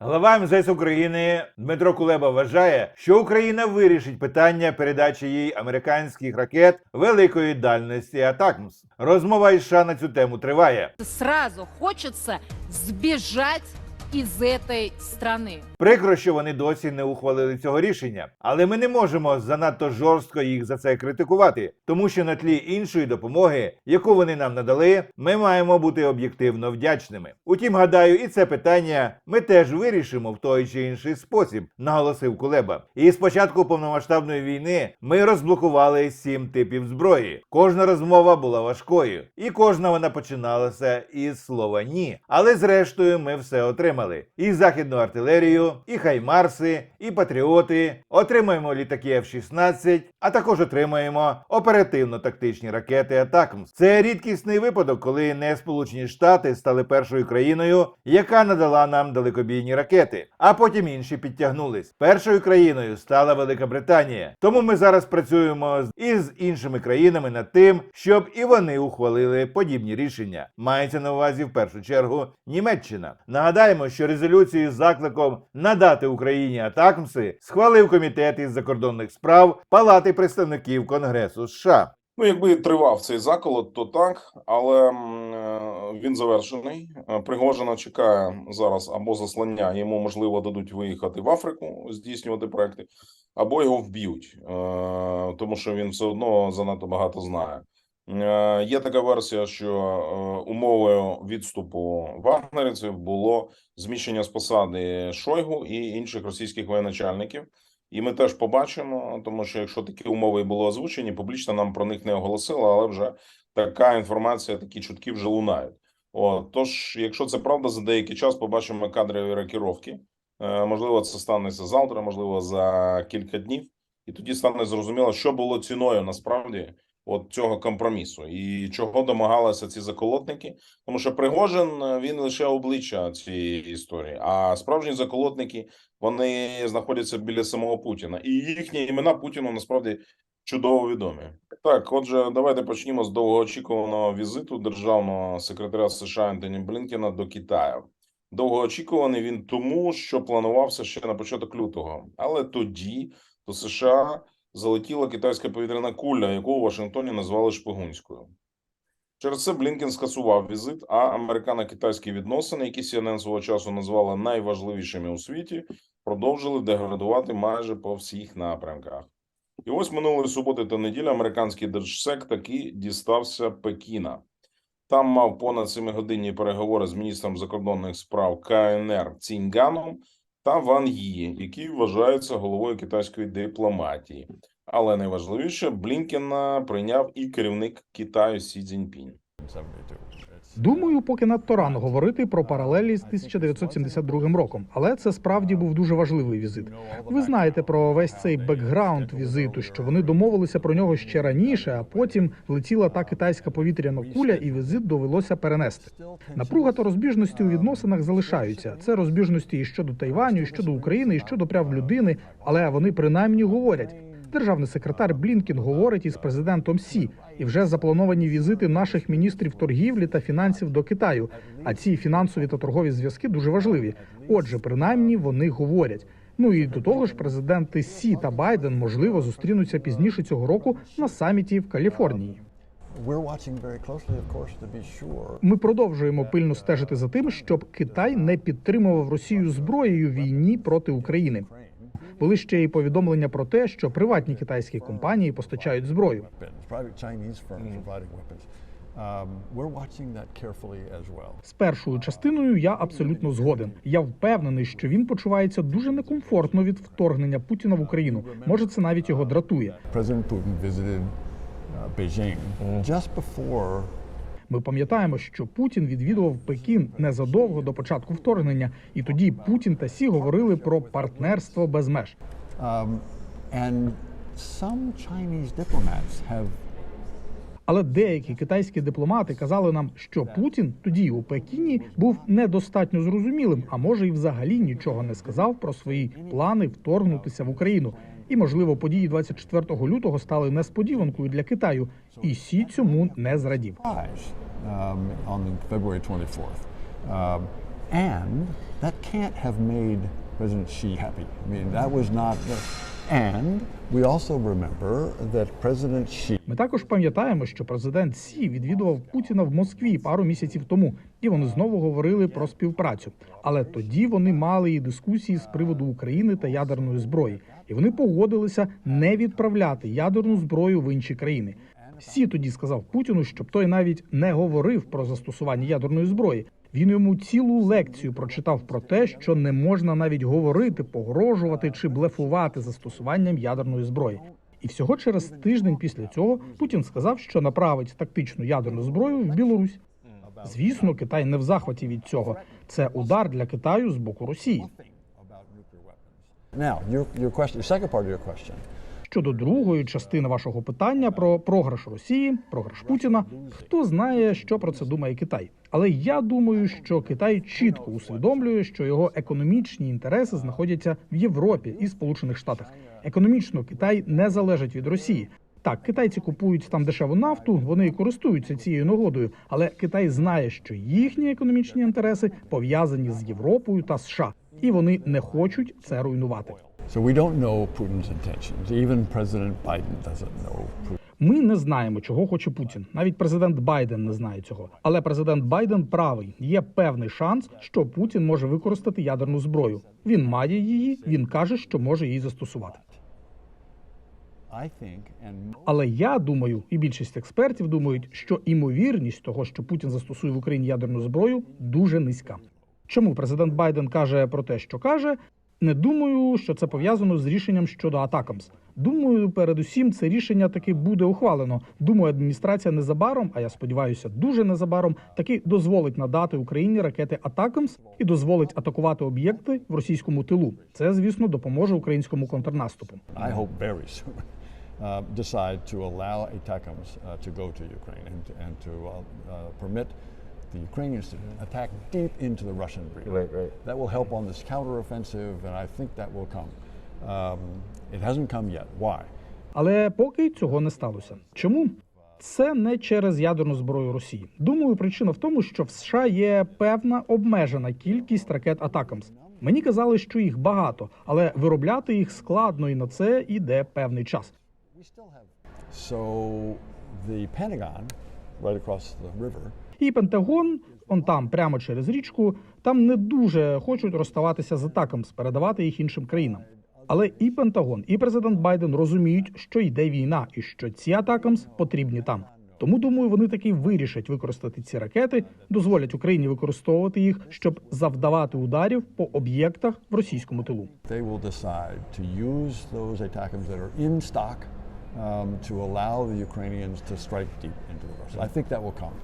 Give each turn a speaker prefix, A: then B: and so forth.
A: Глава МЗС України Дмитро Кулеба вважає, що Україна вирішить питання передачі їй американських ракет великої дальності Атакмс. Розмова із США на цю тему триває.
B: Сразу хочеться сбежать из этой страны.
A: Прикро, що вони досі не ухвалили цього рішення, але ми не можемо занадто жорстко їх за це критикувати, тому що на тлі іншої допомоги, яку вони нам надали, ми маємо бути об'єктивно вдячними. Утім, гадаю, і це питання ми теж вирішимо в той чи інший спосіб, наголосив Кулеба. І з початку повномасштабної війни ми розблокували сім типів зброї. Кожна розмова була важкою, і кожна вона починалася із слова ні. Але зрештою ми все отримали: і західну артилерію, і хаймарси, і патріоти. Отримаємо літаки F-16, а також отримаємо оперативно-тактичні ракети Атакмс. Це рідкісний випадок, коли не Сполучені Штати стали першою країною, яка надала нам далекобійні ракети, а потім інші підтягнулись. Першою країною стала Велика Британія. Тому ми зараз працюємо із іншими країнами над тим, щоб і вони ухвалили подібні рішення. Мається на увазі в першу чергу Німеччина. Нагадаємо, що резолюцію з закликом надати Україні Атакмси схвалив комітет із закордонних справ Палати представників Конгресу США.
C: Ну, якби тривав цей заколот, то так, але е, він завершений. Е, Пригожина чекає зараз або заслання, йому можливо дадуть виїхати в Африку, здійснювати проекти, або його вб'ють, е, тому що він все одно занадто багато знає. Е, Є така версія, що е, умовою відступу вагнерівців було зміщення з посади Шойгу і інших російських воєначальників. І ми теж побачимо, тому що якщо такі умови були озвучені, публічно нам про них не оголосили, але вже така інформація, такі чутки вже лунають. От, тож, якщо це правда, за деякий час побачимо кадрові рокіровки. Е, можливо, це станеться завтра, можливо, за кілька днів, і тоді стане зрозуміло, що було ціною насправді от цього компромісу, і чого домагалися ці заколотники. Тому що Пригожин е, він лише обличчя цієї історії, а справжні заколотники вони знаходяться біля самого Путіна, і їхні імена Путіну насправді чудово відомі. Так, отже, давайте почнімо з довгоочікуваного візиту державного секретаря США Ентоні Блінкена до Китаю. Довгоочікуваний він тому, що планувався ще на початок лютого, але тоді до США залетіла китайська повітряна куля, яку у Вашингтоні назвали шпигунською. Через це Блінкен скасував візит, а американо-китайські відносини, які CNN свого часу назвала найважливішими у світі, продовжили деградувати майже по всіх напрямках. І ось минулої суботи та неділі американський держсек таки дістався Пекіна. Там мав понад 7-годинні переговори з міністром закордонних справ КНР Ціньганом та Ван Ї, який вважається головою китайської дипломатії. Але найважливіше, Блінкена прийняв і керівник Китаю Сі Цзіньпінь.
D: Думаю, поки надто рано говорити про паралелі з 1972 роком, але це справді був дуже важливий візит. Ви знаєте про весь цей бекграунд візиту, що вони домовилися про нього ще раніше, а потім влетіла та китайська повітряна куля, і візит довелося перенести. Напруга та розбіжності у відносинах залишаються. Це розбіжності і щодо Тайваню, і щодо України, і щодо прав людини, але вони принаймні говорять. Державний секретар Блінкін говорить із президентом Сі, і вже заплановані візити наших міністрів торгівлі та фінансів до Китаю. А ці фінансові та торгові зв'язки дуже важливі. Отже, принаймні вони говорять. Ну і до того ж, президенти Сі та Байден можливо зустрінуться пізніше цього року на саміті в Каліфорнії. Ми продовжуємо пильно стежити за тим, щоб Китай не підтримував Росію зброєю війні проти України. Були ще й повідомлення про те, що приватні китайські компанії постачають зброю.
E: Um.
D: З першою частиною я абсолютно згоден. Я впевнений, що він почувається дуже некомфортно від вторгнення Путіна в Україну. Може, це навіть його дратує.
E: Visited uh, just before
D: Ми пам'ятаємо, що Путін відвідував Пекін незадовго до початку вторгнення, і тоді Путін та Сі говорили про партнерство без меж.
E: um,
D: Але деякі китайські дипломати казали нам, що Путін тоді у Пекіні був недостатньо зрозумілим, а може, і взагалі нічого не сказав про свої плани вторгнутися в Україну. І можливо, події 24 лютого стали несподіванкою для Китаю, і Сі цьому не зрадів.
E: surprised um, on February 24th. Um, And that can't have made President Xi happy. I mean, that was not. The, and we also remember that President Xi
D: Ми також пам'ятаємо, що президент Сі відвідував Путіна в Москві пару місяців тому, і вони знову говорили про співпрацю. Але тоді вони мали і дискусії з приводу України та ядерної зброї, і вони погодилися не відправляти ядерну зброю в інші країни. Сі тоді сказав Путіну, щоб той навіть не говорив про застосування ядерної зброї. Він йому цілу лекцію прочитав про те, що не можна навіть говорити, погрожувати чи блефувати застосуванням ядерної зброї. І всього через тиждень після цього Путін сказав, що направить тактичну ядерну зброю в Білорусь. Звісно, Китай не в захваті від цього. Це удар для Китаю з боку Росії. Щодо другої частини вашого питання про програш Росії, програш Путіна, хто знає, що про це думає Китай. Але я думаю, що Китай чітко усвідомлює, що його економічні інтереси знаходяться в Європі і Сполучених Штатах. Економічно Китай не залежить від Росії. Так, китайці купують там дешеву нафту, вони і користуються цією нагодою, але Китай знає, що їхні економічні інтереси пов'язані з Європою та США, і вони не хочуть це руйнувати.
E: So we don't know Putin's intentions. Even President Biden doesn't know. Putin.
D: Ми не знаємо, чого хоче Путін. Навіть президент Байден не знає цього. Але президент Байден правий. Є певний шанс, що Путін може використати ядерну зброю. Він має її. Він каже, що може її застосувати. Але я думаю, і більшість експертів думають, що імовірність того, що Путін застосує в Україні ядерну зброю, дуже низька. Чому президент Байден каже про те, що каже? Не думаю, що це пов'язано з рішенням щодо Атакамс. Думаю, передусім це рішення таки буде ухвалено. Думаю, адміністрація незабаром, а я сподіваюся, дуже незабаром таки дозволить надати Україні ракети Атакамс і дозволить атакувати об'єкти в російському тилу. Це, звісно, допоможе українському контрнаступу.
E: I hope very soon, uh, decide to allow ATACMS uh, to go to Ukraine and, and to uh, uh, permit the Ukrainians to attack deep into the Russian region.
A: Right, right.
E: That will help on this counteroffensive, and I think that will come. Um, it hasn't come yet. Why?
D: Але поки цього не сталося. Чому? Це не через ядерну зброю Росії. Думаю, причина в тому, що в США є певна обмежена кількість ракет Атакамс. Мені казали, що їх багато, але виробляти їх складно, і на це йде певний час.
E: So the Pentagon, right across the river,
D: І Пентагон, он там, прямо через річку, там не дуже хочуть розставатися з Атакамс, передавати їх іншим країнам. Але і Пентагон, і президент Байден розуміють, що йде війна, і що ці Атакамс потрібні там. Тому думаю, вони таки вирішать використати ці ракети, дозволять Україні використовувати їх, щоб завдавати ударів по об'єктах в російському тилу.
E: they will decide to use those ATACMS that are in stock um, to allow the Ukrainians to strike deep into the Russian. I think that will come.